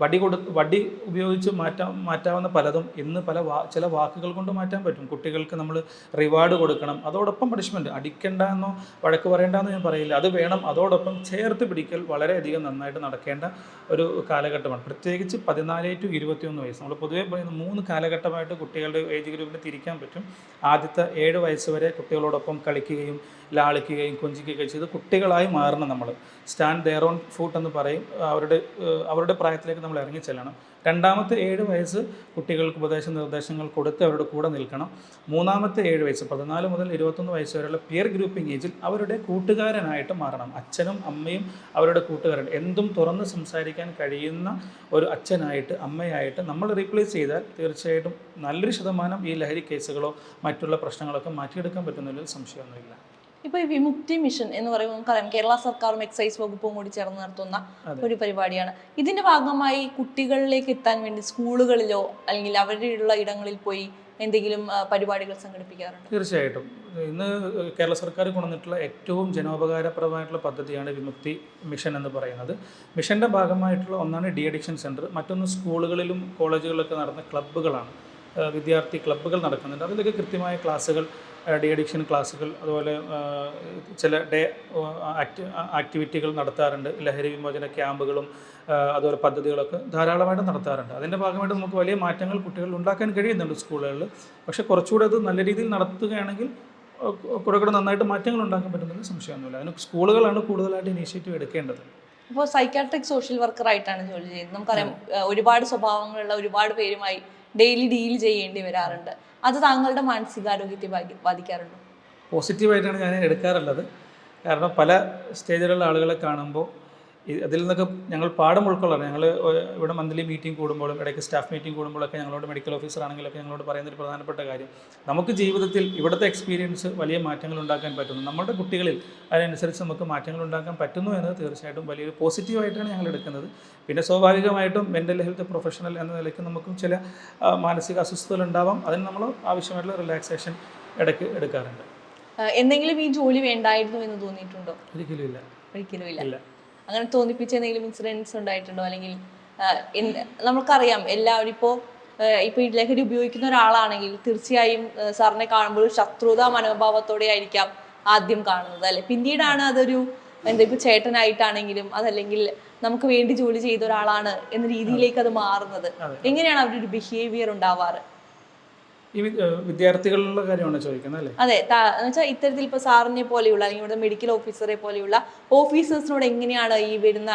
വടി കൊടു വടി ഉപയോഗിച്ച് മാറ്റാൻ മാറ്റാവുന്ന പലതും ഇന്ന് പല വാ ചില വാക്കുകൾ കൊണ്ട് മാറ്റാൻ പറ്റും. കുട്ടികൾക്ക് നമ്മൾ റിവാർഡ് കൊടുക്കണം. അതോടൊപ്പം പണിഷ്മെന്റ് അടിക്കേണ്ട എന്നോ വഴക്ക് പറയേണ്ടെന്നോ ഞാൻ പറയില്ല. അത് വേണം. അതോടൊപ്പം ചേർത്ത് പിടിക്കൽ വളരെയധികം നന്നായിട്ട് നടക്കേണ്ട ഒരു കാലഘട്ടമാണ്. പ്രത്യേകിച്ച് പതിനാല് ടു ഇരുപത്തിയൊന്ന് വയസ്സ്. നമ്മൾ പൊതുവേ പറയുന്ന മൂന്ന് കാലഘട്ടമായിട്ട് കുട്ടികളുടെ ഏജ് ഗ്രൂപ്പിനെ തിരിക്കാൻ പറ്റും. ആദ്യത്തെ ഏഴ് വയസ്സ് വരെ കുട്ടികളോടൊപ്പം കളിക്കുകയും ലാളിക്കുകയും കൊഞ്ചിക്കുകയും ചെയ്ത് കുട്ടികളായി മാറണം നമ്മൾ. സ്റ്റാൻഡ് ദെയർ ഓൺ ഫുട്ട് എന്ന് പറയും. അവരുടെ അവരുടെ പ്രായത്തിലേക്ക് നമ്മൾ ഇറങ്ങിച്ചെല്ലണം രണ്ടാമത്തെ ഏഴ് വയസ്സ് കുട്ടികൾക്ക് ഉപദേശ നിർദ്ദേശങ്ങൾ കൊടുത്ത് അവരുടെ കൂടെ നിൽക്കണം. മൂന്നാമത്തെ ഏഴ് വയസ്സ് പതിനാല് മുതൽ ഇരുപത്തൊന്ന് വയസ്സ് വരെയുള്ള പിയർ ഗ്രൂപ്പിംഗ് ഏജിൽ അവരുടെ കൂട്ടുകാരനായിട്ട് മാറണം. അച്ഛനും അമ്മയും അവരുടെ കൂട്ടുകാരൻ എന്തും തുറന്ന് സംസാരിക്കാൻ കഴിയുന്ന ഒരു അച്ഛനായിട്ട് അമ്മയായിട്ട് നമ്മൾ റീപ്ലേസ് ചെയ്താൽ തീർച്ചയായിട്ടും നല്ലൊരു ശതമാനം ഈ ലഹരി കേസുകളോ മറ്റുള്ള പ്രശ്നങ്ങളൊക്കെ മാറ്റിയെടുക്കാൻ പറ്റുന്നതിൽ സംശയമൊന്നുമില്ല. ഇപ്പൊ ഈ വിമുക്തി മിഷൻ എന്ന് പറയുമ്പോൾ നമുക്കറിയാം കേരള സർക്കാരും എക്സൈസ് വകുപ്പും കൂടി ചേർന്ന് നടത്തുന്ന ഒരു പരിപാടിയാണ്. ഇതിന്റെ ഭാഗമായി കുട്ടികളിലേക്ക് എത്താൻ വേണ്ടി സ്കൂളുകളിലോ അല്ലെങ്കിൽ അവരുള്ള ഇടങ്ങളിൽ പോയി എന്തെങ്കിലും പരിപാടികൾ സംഘടിപ്പിക്കാറുണ്ട്? തീർച്ചയായിട്ടും. ഇന്ന് കേരള സർക്കാർ കൊണ്ടുവന്നിട്ടുള്ള ഏറ്റവും ജനോപകാരപ്രദമായിട്ടുള്ള പദ്ധതിയാണ് വിമുക്തി മിഷൻ എന്ന് പറയുന്നത്. മിഷന്റെ ഭാഗമായിട്ടുള്ള ഒന്നാണ് ഡി അഡിക്ഷൻ സെന്റർ. മറ്റൊന്ന് സ്കൂളുകളിലും കോളേജുകളിലൊക്കെ നടന്ന ക്ലബ്ബുകളാണ്. വിദ്യാർത്ഥി ക്ലബ്ബുകൾ നടക്കുന്നുണ്ട്. അതിലൊക്കെ കൃത്യമായ ക്ലാസ്സുകൾ ഡി അഡിക്ഷൻ ക്ലാസ്സുകൾ അതുപോലെ ചില ഡേ ആക്ടി ആക്ടിവിറ്റികൾ നടത്താറുണ്ട്. ലഹരി വിമോചന ക്യാമ്പുകളും അതുപോലെ പദ്ധതികളൊക്കെ ധാരാളമായിട്ട് നടത്താറുണ്ട്. അതിന്റെ ഭാഗമായിട്ട് നമുക്ക് വലിയ മാറ്റങ്ങൾ കുട്ടികളിൽ ഉണ്ടാക്കാൻ കഴിയുന്നുണ്ട് സ്കൂളുകളിൽ. പക്ഷേ കുറച്ചുകൂടെ അത് നല്ല രീതിയിൽ നടത്തുകയാണെങ്കിൽ കുറെ കൂടെ നന്നായിട്ട് മാറ്റങ്ങൾ ഉണ്ടാക്കാൻ പറ്റുന്നില്ല സംശയമൊന്നുമില്ല. അതിന് സ്കൂളുകളാണ് കൂടുതലായിട്ട് ഇനീഷ്യേറ്റീവ് എടുക്കേണ്ടത്. ഇപ്പോൾ സൈക്കാട്രിക് സോഷ്യൽ വർക്കറായിട്ടാണ് ജോലി ചെയ്യുന്നത്. നമുക്കറിയാം ഒരുപാട് സ്വഭാവങ്ങളുള്ള ഒരുപാട് പേരുമായി ഡെയിലി ഡീൽ ചെയ്യേണ്ടി വരാറുണ്ട്. അത് താങ്കളുടെ മാനസികാരോഗ്യത്തെ ബാധി- ബാധിക്കാറുണ്ടോ? പോസിറ്റീവായിട്ടാണ് ഞാൻ എടുക്കാറുള്ളത്. കാരണം പല സ്റ്റേജിലുള്ള ആളുകളെ കാണുമ്പോൾ അതിൽ നിന്നൊക്കെ ഞങ്ങൾ പാഠം ഉൾക്കൊള്ളാറ് ഞങ്ങൾ ഇവിടെ മന്ത്ലി മീറ്റിംഗ് കൂടുമ്പോഴും ഇടയ്ക്ക് സ്റ്റാഫ് മീറ്റിംഗ് കൂടുമ്പോഴൊക്കെ ഞങ്ങളോട് മെഡിക്കൽ ഓഫീസർ ആണെങ്കിലൊക്കെ ഞങ്ങളോട് പറയുന്ന ഒരു പ്രധാനപ്പെട്ട കാര്യം. നമുക്ക് ജീവിതത്തിൽ ഇവിടുത്തെ എക്സ്പീരിയൻസ് വലിയ മാറ്റങ്ങൾ ഉണ്ടാക്കാൻ പറ്റുന്നു. നമ്മുടെ കുട്ടികളിൽ അതിനനുസരിച്ച് നമുക്ക് മാറ്റങ്ങൾ ഉണ്ടാക്കാൻ പറ്റുന്നു എന്നത് തീർച്ചയായിട്ടും വലിയൊരു പോസിറ്റീവായിട്ടാണ് ഞങ്ങൾ എടുക്കുന്നത്. പിന്നെ സ്വാഭാവികമായിട്ടും മെന്റൽ ഹെൽത്ത് പ്രൊഫഷണൽ എന്ന നിലയ്ക്ക് നമുക്കും ചില മാനസിക അസ്വസ്ഥതകൾ ഉണ്ടാവാം. അതിന് നമ്മൾ ആവശ്യമായിട്ടുള്ള റിലാക്സേഷൻ ഇടയ്ക്ക് എടുക്കാറുണ്ട്. എന്തെങ്കിലും ഈ ജോലി വേണ്ടായിരുന്നു എന്ന് തോന്നിയിട്ടുണ്ടോ? ഒരിക്കലും ഇല്ല. ഒരിക്കലും ഇല്ല. അങ്ങനെ തോന്നിപ്പിച്ച എന്തെങ്കിലും ഇൻസിഡൻസ് ഉണ്ടായിട്ടുണ്ടോ? അല്ലെങ്കിൽ നമുക്കറിയാം എല്ലാവരും ഇപ്പോൾ ഇപ്പോൾ ലഹരി ഉപയോഗിക്കുന്ന ഒരാളാണെങ്കിൽ തീർച്ചയായും സാറിനെ കാണുമ്പോൾ ശത്രുത ശത്രുതാ മനോഭാവത്തോടെ ആയിരിക്കാം ആദ്യം കാണുന്നത്. അല്ലെ? പിന്നീടാണ് അതൊരു എന്താ ഇപ്പൊ ചേട്ടനായിട്ടാണെങ്കിലും അതല്ലെങ്കിൽ നമുക്ക് വേണ്ടി ജോലി ചെയ്ത ഒരാളാണ് എന്ന രീതിയിലേക്ക് അത് മാറുന്നത്. എങ്ങനെയാണ് അവരുടെ ഒരു ബിഹേവിയർ ഉണ്ടാവാറ്? ഈ വിദ്യാർത്ഥികളുടെ കാര്യമാണ് ചോദിക്കുന്നത് അല്ലേ? അതെ എന്നുവെച്ചാൽ ഇത്തരത്തിൽ ഇപ്പൊ സാറിനെ പോലെയുള്ള അല്ലെങ്കിൽ ഇവിടെ മെഡിക്കൽ ഓഫീസറെ പോലെയുള്ള ഓഫീസേഴ്സിനോട് എങ്ങനെയാണ് ഈ വരുന്ന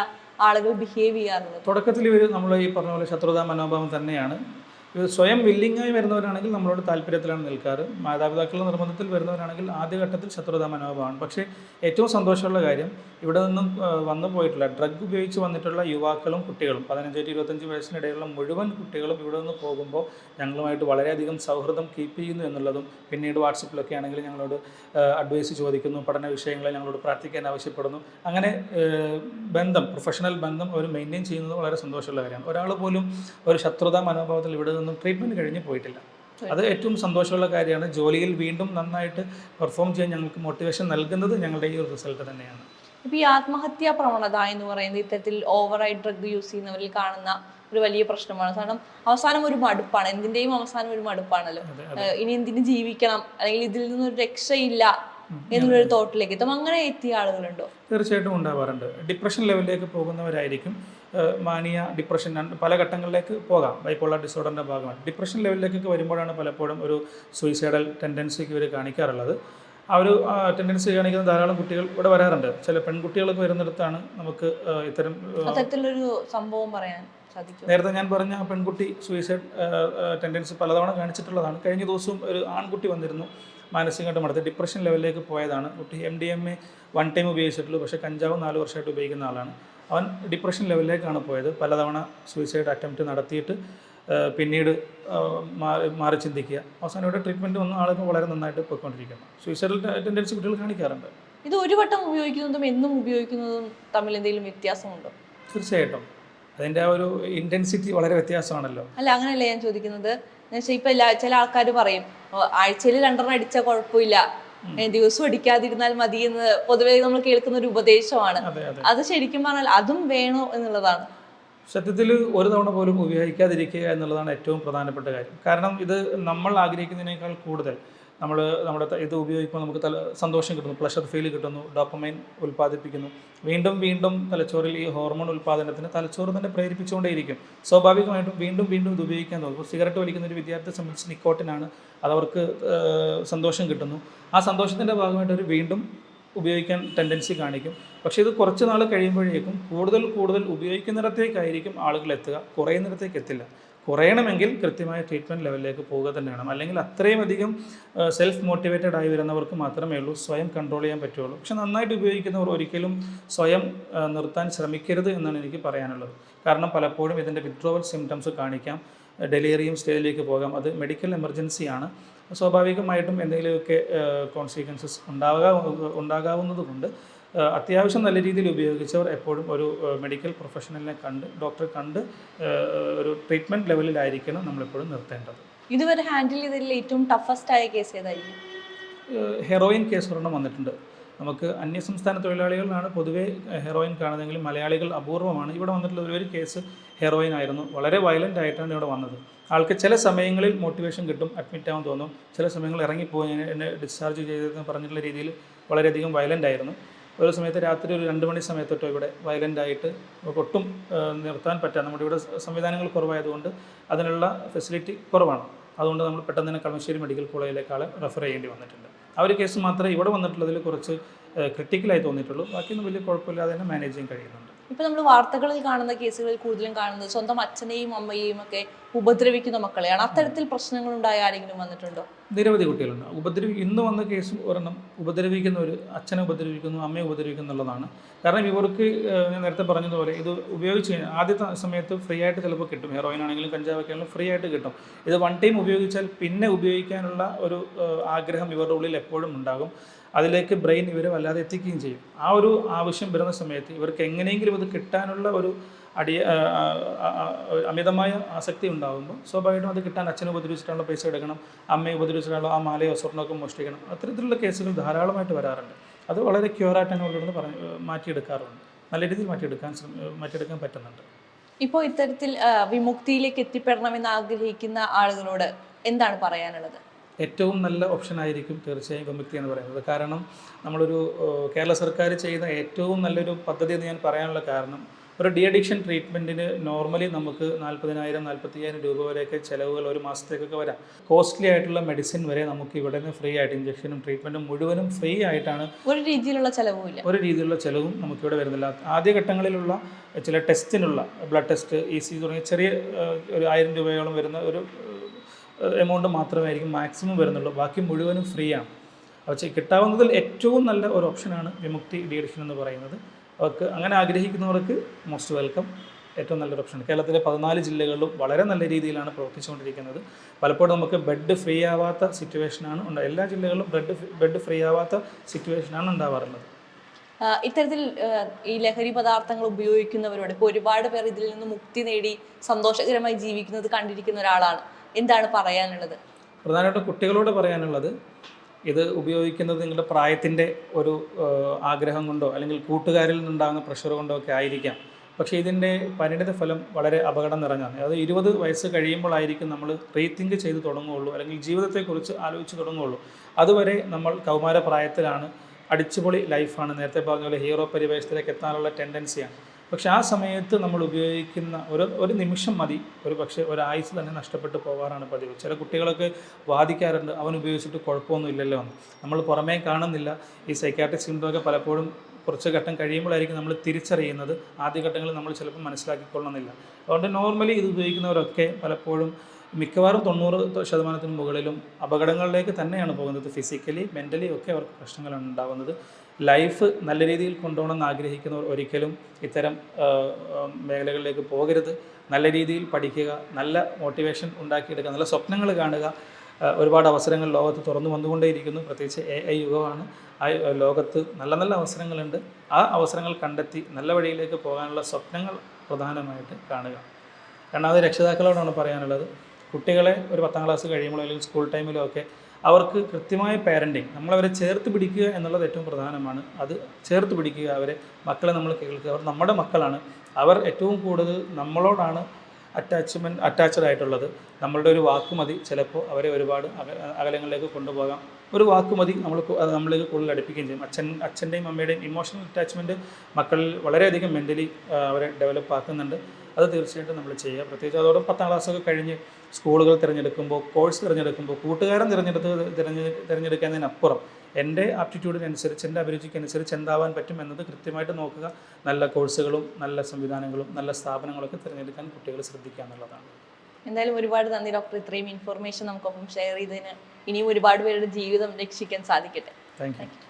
ആളുകൾ ബിഹേവ് ചെയ്യാറുള്ളത്? തുടക്കത്തിൽ ഇവർ നമ്മൾ ഈ പറഞ്ഞ പോലെ ശത്രുതാ മനോഭാവം തന്നെയാണ്. സ്വയം വില്ലിങ്ങായി വരുന്നവരാണെങ്കിൽ നമ്മളോട് താല്പര്യത്തിലാണ് നിൽക്കാറ്. മാതാപിതാക്കളുടെ നിർബന്ധത്തിൽ വരുന്നവരാണെങ്കിൽ ആദ്യഘട്ടത്തിൽ ശത്രുതാ മനോഭാവമാണ്. പക്ഷേ ഏറ്റവും സന്തോഷമുള്ള കാര്യം ഇവിടെ നിന്നും വന്നു പോയിട്ടുള്ള ഡ്രഗ് ഉപയോഗിച്ച് വന്നിട്ടുള്ള യുവാക്കളും കുട്ടികളും പതിനഞ്ച് ടു ഇരുപത്തഞ്ച് വയസ്സിനിടയിലുള്ള മുഴുവൻ കുട്ടികളും ഇവിടെ നിന്ന് പോകുമ്പോൾ ഞങ്ങളുമായിട്ട് വളരെയധികം സൗഹൃദം കീപ്പ് ചെയ്യുന്നു എന്നുള്ളതും പിന്നീട് വാട്സപ്പിലൊക്കെ ആണെങ്കിൽ ഞങ്ങളോട് അഡ്വൈസ് ചോദിക്കുന്നു പഠന വിഷയങ്ങളെ ഞങ്ങളോട് പ്രാർത്ഥിക്കാൻ ആവശ്യപ്പെടുന്നു. അങ്ങനെ ബന്ധം പ്രൊഫഷണൽ ബന്ധം അവർ മെയിന്റെയിൻ ചെയ്യുന്നത് വളരെ സന്തോഷമുള്ള കാര്യമാണ്. ഒരാൾ പോലും ഒരു ശത്രുതാ മനോഭാവത്തിൽ ഇവിടെ നിന്നും ട്രീറ്റ്മെന്റ് കഴിഞ്ഞ് പോയിട്ടില്ല. അത് ഏറ്റവും സന്തോഷമുള്ള കാര്യമാണ്. ജോലിയിൽ വീണ്ടും നന്നായിട്ട് പെർഫോം ചെയ്യാൻ ഞങ്ങൾക്ക് മോട്ടിവേഷൻ നൽകുന്നത് ഞങ്ങളുടെ ഈ ഒരു റിസൾട്ട് തന്നെയാണ്. ഇപ്പൊ ഈ ആത്മഹത്യാ പ്രവണത എന്ന് പറയുന്നത് ഇത്തരത്തിൽ ഓവറായി ഡ്രഗ് യൂസ് ചെയ്യുന്നവരിൽ കാണുന്ന ഒരു വലിയ പ്രശ്നമാണ്. കാരണം അവസാനം ഒരു മടുപ്പാണ്. എന്തിന്റെയും അവസാനം ഒരു മടുപ്പാണല്ലോ. ഇനി എന്തിനു ജീവിക്കണം? അല്ലെങ്കിൽ ഇതിൽ നിന്നൊരു രക്ഷയില്ല എന്നുള്ളൊരു തോട്ടിലേക്ക് എത്തും അങ്ങനെ എത്തിയ ആളുകളുണ്ടോ? തീർച്ചയായിട്ടും ഉണ്ടാവാറുണ്ട്. ഡിപ്രഷൻ ലെവലിലേക്ക് പോകുന്നവരായിരിക്കും. മാനിയ ഡിപ്രഷൻ പല ഘട്ടങ്ങളിലേക്ക് പോകാം. ബൈപ്പോളർ ഡിസോർഡറിന്റെ ഭാഗമാണ്. ഡിപ്രഷൻ ലെവലിലേക്കൊക്കെ വരുമ്പോഴാണ് പലപ്പോഴും ഒരു സൂയിസൈഡൽ ടെൻഡൻസിക്ക് ഇവർ കാണിക്കാറുള്ളത്. ആ ഒരു ടെൻഡൻസി കാണിക്കുന്ന ധാരാളം കുട്ടികൾ ഇവിടെ വരാറുണ്ട്. ചില പെൺകുട്ടികളൊക്കെ വരുന്നിടത്താണ് നമുക്ക് ഇത്തരം അത്തരത്തിലൊരു സംഭവം പറയാൻ നേരത്തെ ഞാൻ പറഞ്ഞ പെൺകുട്ടി സൂയിസൈഡ് ടെൻഡൻസി പലതവണ കാണിച്ചിട്ടുള്ളതാണ്. കഴിഞ്ഞ ദിവസവും ഒരു ആൺകുട്ടി വന്നിരുന്നു മാനസികമായിട്ട് മടുത്ത് ഡിപ്രഷൻ ലെവലിലേക്ക് പോയതാണ്. കുട്ടി M D M A one time ഉപയോഗിച്ചിട്ടുള്ളൂ. പക്ഷേ കഞ്ചാവ് നാല് വർഷമായിട്ട് ഉപയോഗിക്കുന്ന ആളാണ്. അവൻ ഡിപ്രഷൻ ലെവലിലേക്കാണ് പോയത്. പലതവണ സൂയിസൈഡ് അറ്റംപ്റ്റ് നടത്തിയിട്ട് പിന്നീട് മാറി മാറി ചിന്തിക്കുക. അവസാനം ഇവിടെ ട്രീറ്റ്മെന്റ് വന്ന ആളുകൾ വളരെ നന്നായിട്ട് പോയിക്കൊണ്ടിരിക്കുന്നു. സൂയിസൈഡൽ ടെൻഡൻസി കുട്ടികൾ കാണിക്കാറുണ്ട്. ഇത് ഒരു വട്ടം ഉപയോഗിക്കുന്നതും എന്നും ഉപയോഗിക്കുന്നതും തമ്മിൽ എന്തെങ്കിലും വ്യത്യാസമുണ്ടോ? തീർച്ചയായിട്ടും. അതിന്റെ ആ ഒരു ഇന്റൻസിറ്റി വളരെ വ്യത്യാസമാണല്ലോ. അല്ല അങ്ങനെയല്ല ഞാൻ ചോദിക്കുന്നത്? എന്നുവെച്ചാൽ ഇപ്പം എല്ലാ ചില ആൾക്കാർ പറയും ആഴ്ചയിൽ രണ്ടെണ്ണം അടിച്ചാൽ കുഴപ്പമില്ല. ഏ, ദിവസവും അടിക്കാതിരുന്നാൽ മതി എന്ന് പൊതുവെ നമ്മൾ കേൾക്കുന്ന ഒരു ഉപദേശമാണ് അത് ശരിക്കും പറഞ്ഞാൽ അതും വേണോ എന്നുള്ളതാണ്. സത്യത്തിൽ ഒരു തവണ പോലും ഉപയോഗിക്കാതിരിക്കുക എന്നുള്ളതാണ് ഏറ്റവും പ്രധാനപ്പെട്ട കാര്യം. കാരണം ഇത് നമ്മൾ ആഗ്രഹിക്കുന്നതിനേക്കാൾ കൂടുതൽ നമ്മൾ നമ്മുടെ ഇത് ഉപയോഗിക്കുമ്പോൾ നമുക്ക് തല സന്തോഷം കിട്ടുന്നു പ്ലഷർ ഫീൽ കിട്ടുന്നു ഡോപ്പമൈൻ ഉൽപ്പാദിപ്പിക്കുന്നു. വീണ്ടും വീണ്ടും തലച്ചോറിൽ ഈ ഹോർമോൺ ഉൽപ്പാദനത്തിന് തലച്ചോറ് തന്നെ പ്രേരിപ്പിച്ചുകൊണ്ടേയിരിക്കും. സ്വാഭാവികമായിട്ടും വീണ്ടും വീണ്ടും ഇത് ഉപയോഗിക്കാൻ തോന്നും സിഗരറ്റ് വലിക്കുന്ന ഒരു വിദ്യാർത്ഥിയെ സംബന്ധിച്ച് നിക്കോട്ടിനാണ് അതവർക്ക് സന്തോഷം കിട്ടുന്നു. ആ സന്തോഷത്തിന്റെ ഭാഗമായിട്ട് അവർ വീണ്ടും ഉപയോഗിക്കാൻ ടെൻഡൻസി കാണിക്കും. പക്ഷേ ഇത് കുറച്ച് നാൾ കഴിയുമ്പോഴേക്കും കൂടുതൽ കൂടുതൽ ഉപയോഗിക്കുന്നിടത്തേക്കായിരിക്കും ആളുകൾ എത്തുക. കുറയുന്നിടത്തേക്ക് എത്തില്ല. കുറയണമെങ്കിൽ കൃത്യമായ ട്രീറ്റ്മെന്റ് ലെവലിലേക്ക് പോവുക തന്നെ വേണം. അല്ലെങ്കിൽ അത്രയും അധികം സെൽഫ് മോട്ടിവേറ്റഡ് ആയി വരുന്നവർക്ക് മാത്രമേ ഉള്ളൂ. സ്വയം കൺട്രോൾ ചെയ്യാൻ പറ്റുള്ളൂ പക്ഷെ നന്നായിട്ട് ഉപയോഗിക്കുന്നവർ ഒരിക്കലും സ്വയം നിർത്താൻ ശ്രമിക്കരുത് എന്നാണ് എനിക്ക് പറയാനുള്ളത്. കാരണം പലപ്പോഴും ഇതിന്റെ വിഡ്രോവൽ സിംറ്റംസ് കാണിക്കാം. ഡെലിവറിയും സ്റ്റേജിലേക്ക് പോകാം. അത് മെഡിക്കൽ എമർജൻസിയാണ് സ്വാഭാവികമായിട്ടും എന്തെങ്കിലുമൊക്കെ കോൺസിക്വൻസസ് ഉണ്ടാകാ ഉണ്ടാകാവുന്നത് കൊണ്ട് ആ, അത്യാവശ്യം നല്ല രീതിയിൽ ഉപയോഗിച്ചവർ എപ്പോഴും ഒരു മെഡിക്കൽ പ്രൊഫഷണലിനെ കണ്ട് ഡോക്ടറെ കണ്ട് ഒരു ട്രീറ്റ്മെന്റ് ലെവലിലായിരിക്കണം നമ്മളെപ്പോഴും നിർത്തേണ്ടത്. ഇതുവരെ ഹാൻഡിൽ ചെയ്തതിൽ ഏറ്റവും ടഫസ്റ്റ് ആയ കേസ് ഏതായിരിക്കും? ഹെറോയിൻ കേസ് ഒരെണ്ണം വന്നിട്ടുണ്ട്. നമുക്ക് അന്യസംസ്ഥാന തൊഴിലാളികളിലാണ് പൊതുവേ ഹെറോയിൻ കാണുന്നതെങ്കിലും മലയാളികൾ അപൂർവമാണ്. ഇവിടെ വന്നിട്ടുള്ള ഒരു- കേസ് ഹെറോയിൻ ആയിരുന്നു. വളരെ വയലന്റ് ആയിട്ടാണ് ഇവിടെ വന്നത്. ആൾക്ക് ചില സമയങ്ങളിൽ മോട്ടിവേഷൻ കിട്ടും അഡ്മിറ്റ് ആവാൻ തോന്നും. ചില സമയങ്ങളിൽ ഇറങ്ങിപ്പോയി എന്നെ ഡിസ്ചാർജ് ചെയ്തതെന്ന് പറഞ്ഞിട്ടുള്ള രീതിയിൽ വളരെയധികം വയലന്റ് ആയിരുന്നു. ഒരു സമയത്ത് രാത്രി ഒരു രണ്ട് മണി സമയത്തൊട്ടോ ഇവിടെ വയലന്റ് ആയിട്ട് ഒട്ടും നിർത്താൻ പറ്റാ. നമ്മുടെ ഇവിടെ സംവിധാനങ്ങൾ കുറവായതുകൊണ്ട് അതിനുള്ള ഫെസിലിറ്റി കുറവാണ്. അതുകൊണ്ട് നമ്മൾ പെട്ടെന്ന് തന്നെ കളമശ്ശേരി മെഡിക്കൽ കോളേജിലേക്ക് ആളെ റെഫർ ചെയ്യേണ്ടി വന്നിട്ടുണ്ട്. ആ ഒരു കേസ് മാത്രമേ ഇവിടെ വന്നിട്ടുള്ളതിൽ കുറച്ച് ക്രിട്ടിക്കലായി തോന്നിയിട്ടുള്ളൂ. ബാക്കിയൊന്നും വലിയ കുഴപ്പമില്ലാതെ തന്നെ മാനേജ് ചെയ്യാൻ കഴിയുന്നുണ്ട്. ഇപ്പൊ നമ്മൾ വാർത്തകളിൽ കാണുന്ന കേസുകളിൽ കൂടുതലും കാണുന്നത് സ്വന്തം അച്ഛനെയും അമ്മയെയും ഒക്കെ ഉപദ്രവിക്കുന്ന മക്കളെയാണ്. അത്തരത്തിൽ പ്രശ്നങ്ങൾ ഉണ്ടായ ആരെങ്കിലും വന്നിട്ടുണ്ടോ? നിരവധി കുട്ടികളുണ്ട്. ഉപദ്രവി ഇന്ന് വന്ന കേസ് ഒരെണ്ണം ഉപദ്രവിക്കുന്ന ഒരു അച്ഛനെ ഉപദ്രവിക്കുന്നു അമ്മയെ ഉപദ്രവിക്കുന്നു എന്നുള്ളതാണ്. കാരണം ഇവർക്ക് ഞാൻ നേരത്തെ പറഞ്ഞതുപോലെ ഇത് ഉപയോഗിച്ച് കഴിഞ്ഞാൽ ആദ്യത്തെ സമയത്ത് ഫ്രീ ആയിട്ട് ചിലപ്പോൾ കിട്ടും. ഹെറോയിൻ ആണെങ്കിലും കഞ്ചാവൊക്കെ ആണെങ്കിലും ഫ്രീ ആയിട്ട് കിട്ടും. ഇത് വൺ ടൈം ഉപയോഗിച്ചാൽ പിന്നെ ഉപയോഗിക്കാനുള്ള ഒരു ആഗ്രഹം ഇവരുടെ ഉള്ളിൽ എപ്പോഴും ഉണ്ടാകും. അതിലേക്ക് ബ്രെയിൻ ഇവരെ വല്ലാതെ എത്തിക്കുകയും ചെയ്യും. ആ ഒരു ആവശ്യം വരുന്ന സമയത്ത് ഇവർക്ക് എങ്ങനെയെങ്കിലും ഇത് കിട്ടാനുള്ള ഒരു അടിയ അമിതമായ ആസക്തി ഉണ്ടാകുമ്പോൾ സ്വാഭാവികമായിട്ടും അത് കിട്ടാൻ അച്ഛനെ ഉപദ്രവിച്ചിട്ടുള്ള പൈസ എടുക്കണം അമ്മയെ ഉപദ്രവിച്ചിട്ടുള്ള ആ മാലയോ സ്വർണമൊക്കെ മോഷ്ടിക്കണം. അത്തരത്തിലുള്ള കേസുകൾ ധാരാളമായിട്ട് വരാറുണ്ട്. അത് വളരെ ക്യൂറായിട്ട് തന്നെ ഉള്ളതെന്ന് പറഞ്ഞ് മാറ്റിയെടുക്കാറുണ്ട്. നല്ല രീതിയിൽ മാറ്റിയെടുക്കാൻ മാറ്റിയെടുക്കാൻ പറ്റുന്നുണ്ട്. ഇപ്പോൾ ഇത്തരത്തിൽ വിമുക്തിയിലേക്ക് എത്തിപ്പെടണമെന്ന് ആഗ്രഹിക്കുന്ന ആളുകളോട് എന്താണ് പറയാനുള്ളത്? ഏറ്റവും നല്ല ഓപ്ഷൻ ആയിരിക്കും തീർച്ചയായും വിമുക്തി എന്ന് പറയുന്നത്. കാരണം നമ്മളൊരു കേരള സർക്കാർ ചെയ്യുന്ന ഏറ്റവും നല്ലൊരു പദ്ധതി എന്ന് ഞാൻ പറയാനുള്ള കാരണം ഒരു ഡി അഡിക്ഷൻ ട്രീറ്റ്മെന്റിന് നോർമലി നമുക്ക് നാൽപ്പതിനായിരം നാൽപ്പത്തിയ്യായിരം രൂപ വരെയൊക്കെ ചിലവുകൾ ഒരു മാസത്തേക്കൊക്കെ വരാം. കോസ്റ്റ്ലി ആയിട്ടുള്ള മെഡിസിൻ വരെ നമുക്ക് ഇവിടെ നിന്ന് ഫ്രീ ആയിട്ട് ഇഞ്ചക്ഷനും ട്രീറ്റ്മെന്റും മുഴുവനും ഫ്രീ ആയിട്ടാണ് ഒരു രീതിയിലുള്ള ചിലവുമില്ല ഒരു രീതിയിലുള്ള ചിലവും നമുക്കിവിടെ വരുന്നില്ല. ആദ്യഘട്ടങ്ങളിലുള്ള ചില ടെസ്റ്റിനുള്ള ബ്ലഡ് ടെസ്റ്റ് ഇ സി തുടങ്ങിയ ചെറിയ ഒരു ആയിരം രൂപയോളം വരുന്ന ഒരു എമൗണ്ട് മാത്രമായിരിക്കും മാക്സിമം വരുന്നുള്ളൂ. ബാക്കി മുഴുവനും ഫ്രീ ആണ്. അപ്പോൾ കിട്ടാവുന്നതിൽ ഏറ്റവും നല്ല ഒരു ഓപ്ഷനാണ് വിമുക്തി ഡി എഡിഷൻ എന്ന് പറയുന്നത്. അവർക്ക് അങ്ങനെ ആഗ്രഹിക്കുന്നവർക്ക് മോസ്റ്റ് വെൽക്കം ഏറ്റവും നല്ലൊരു ഓപ്ഷൻ കേരളത്തിലെ പതിനാല് ജില്ലകളിലും വളരെ നല്ല രീതിയിലാണ് പ്രവർത്തിച്ചുകൊണ്ടിരിക്കുന്നത്. പലപ്പോഴും നമുക്ക് ബെഡ് ഫ്രീ ആവാത്ത സിറ്റുവേഷനാണ് ഉണ്ട് എല്ലാ ജില്ലകളിലും ബെഡ് ബെഡ് ഫ്രീ ആവാത്ത സിറ്റുവേഷനാണ് ഉണ്ടാവാറുള്ളത്. ഇത്തരത്തിൽ ഈ ലഹരി പദാർത്ഥങ്ങൾ ഉപയോഗിക്കുന്നവരോട് ഇപ്പോൾ ഒരുപാട് പേർ ഇതിൽ നിന്ന് മുക്തി നേടി സന്തോഷകരമായി ജീവിക്കുന്നത് കണ്ടിരിക്കുന്ന ഒരാളാണ്. എന്താണ് പറയാനുള്ളത്? പ്രധാനമായിട്ടും കുട്ടികളോട് പറയാനുള്ളത് ഇത് ഉപയോഗിക്കുന്നത് നിങ്ങളുടെ പ്രായത്തിന്റെ ഒരു ആഗ്രഹം കൊണ്ടോ അല്ലെങ്കിൽ കൂട്ടുകാരിൽ നിന്നുണ്ടാകുന്ന പ്രഷർ കൊണ്ടോ ഒക്കെ ആയിരിക്കാം. പക്ഷേ ഇതിന്റെ പരിണിത ഫലം വളരെ അപകടം നിറഞ്ഞാണ് അതായത് ഇരുപത് വയസ്സ് കഴിയുമ്പോഴായിരിക്കും നമ്മൾ റീതിങ്ക് ചെയ്ത് തുടങ്ങുകയുള്ളൂ അല്ലെങ്കിൽ ജീവിതത്തെക്കുറിച്ച് ആലോചിച്ച് തുടങ്ങുകയുള്ളൂ. അതുവരെ നമ്മൾ കൗമാര പ്രായത്തിലാണ് അടിച്ചുപൊളി ലൈഫാണ് നേരത്തെ പറഞ്ഞ പോലെ ഹീറോ പരിവേഷത്തിലേക്ക് എത്താനുള്ള ടെൻഡൻസിയാണ് പക്ഷെ ആ സമയത്ത് നമ്മൾ ഉപയോഗിക്കുന്ന ഒരു ഒരു നിമിഷം മതി. ഒരു പക്ഷേ ഒരു ആയുസ് തന്നെ നഷ്ടപ്പെട്ടു പോകാറാണ് പതിവ്. ചില കുട്ടികളൊക്കെ വാദിക്കാറുണ്ട് അവൻ ഉപയോഗിച്ചിട്ട് കുഴപ്പമൊന്നും ഇല്ലല്ലോ എന്ന്. നമ്മൾ പുറമേ കാണുന്നില്ല. ഈ സൈക്കാട്രിക് സിംറ്റമൊക്കെ പലപ്പോഴും കുറച്ച് ഘട്ടം കഴിയുമ്പോഴായിരിക്കും നമ്മൾ തിരിച്ചറിയുന്നത്. ആദ്യഘട്ടങ്ങളിൽ നമ്മൾ ചിലപ്പോൾ മനസ്സിലാക്കിക്കൊള്ളണമെന്നില്ല അതുകൊണ്ട് നോർമലി ഇത് ഉപയോഗിക്കുന്നവരൊക്കെ പലപ്പോഴും മിക്കവാറും തൊണ്ണൂറ് ശതമാനത്തിന് മുകളിലും അപകടങ്ങളിലേക്ക് തന്നെയാണ് പോകുന്നത്. ഫിസിക്കലി മെന്റലി ഒക്കെ അവർക്ക് പ്രശ്നങ്ങളാണ് ഉണ്ടാകുന്നത് ലൈഫ് നല്ല രീതിയിൽ കൊണ്ടുപോകണമെന്ന് ആഗ്രഹിക്കുന്നവർ ഒരിക്കലും ഇത്തരം മേഖലകളിലേക്ക് പോകരുത്. നല്ല രീതിയിൽ പഠിക്കുക നല്ല മോട്ടിവേഷൻ ഉണ്ടാക്കിയെടുക്കുക നല്ല സ്വപ്നങ്ങൾ കാണുക. ഒരുപാട് അവസരങ്ങൾ ലോകത്ത് തുറന്നു വന്നുകൊണ്ടേയിരിക്കുന്നു. പ്രത്യേകിച്ച് എ ഐ യുഗമാണ്. ആ ലോകത്ത് നല്ല നല്ല അവസരങ്ങളുണ്ട്. ആ അവസരങ്ങൾ കണ്ടെത്തി നല്ല വഴിയിലേക്ക് പോകാനുള്ള സ്വപ്നങ്ങൾ പ്രധാനമായിട്ട് കാണുക. രണ്ടാമത് രക്ഷിതാക്കളോടാണ് പറയാനുള്ളത്. കുട്ടികളെ ഒരു പത്താം ക്ലാസ് കഴിയുമ്പോഴോ അല്ലെങ്കിൽ സ്കൂൾ ടൈമിലോ ഒക്കെ അവർക്ക് കൃത്യമായ പാരന്റിങ് നമ്മളവരെ ചേർത്ത് പിടിക്കുക എന്നുള്ളത് ഏറ്റവും പ്രധാനമാണ്. അത് ചേർത്ത് പിടിക്കുക അവരെ മക്കളെ നമ്മൾ കേൾക്കുക. അവർ നമ്മുടെ മക്കളാണ്. അവർ ഏറ്റവും കൂടുതൽ നമ്മളോടാണ് അറ്റാച്ച്മെന്റ് അറ്റാച്ച്ഡ് ആയിട്ടുള്ളത്. നമ്മളുടെ ഒരു വാക്കുമതി ചിലപ്പോൾ അവരെ ഒരുപാട് അക അകലങ്ങളിലേക്ക് കൊണ്ടുപോകാം. ഒരു വാക്കുമതി നമ്മൾ നമ്മളിലേക്ക് കൂടുതൽ അടുപ്പിക്കുകയും ചെയ്യും. അച്ഛൻ അച്ഛന്റെയും അമ്മയുടെയും ഇമോഷണൽ അറ്റാച്ച്മെന്റ് മക്കളിൽ വളരെയധികം മെന്റലി അവരെ ഡെവലപ്പ് ആക്കുന്നുണ്ട്. അത് തീർച്ചയായിട്ടും നമ്മൾ ചെയ്യുക. പ്രത്യേകിച്ച് അതോടൊപ്പം പത്താം ക്ലാസ്സൊക്കെ കഴിഞ്ഞ് സ്കൂളുകൾ തിരഞ്ഞെടുക്കുമ്പോൾ കോഴ്സ് തിരഞ്ഞെടുക്കുമ്പോൾ കൂട്ടുകാരൻ തിരഞ്ഞെടുത്ത് തിരഞ്ഞ് തിരഞ്ഞെടുക്കുന്നതിനപ്പുറം എന്റെ ആപ്റ്റിറ്റ്യൂഡിനനുസരിച്ച് എന്റെ അഭിരുചിക്കനുസരിച്ച് എന്താവാൻ പറ്റും എന്നത് കൃത്യമായിട്ട് നോക്കുക. നല്ല കോഴ്സുകളും നല്ല സംവിധാനങ്ങളും നല്ല സ്ഥാപനങ്ങളൊക്കെ തിരഞ്ഞെടുക്കാൻ കുട്ടികൾ ശ്രദ്ധിക്കുക എന്നുള്ളതാണ്. എന്തായാലും ഒരുപാട് നന്ദി ഡോക്ടർ. ഇത്രയും ഇൻഫോർമേഷൻ നമുക്കൊപ്പം ഷെയർ ചെയ്തതിന് ഇനിയും ഒരുപാട് പേരുടെ ജീവിതം രക്ഷിക്കാൻ സാധിക്കട്ടെ. Thank you.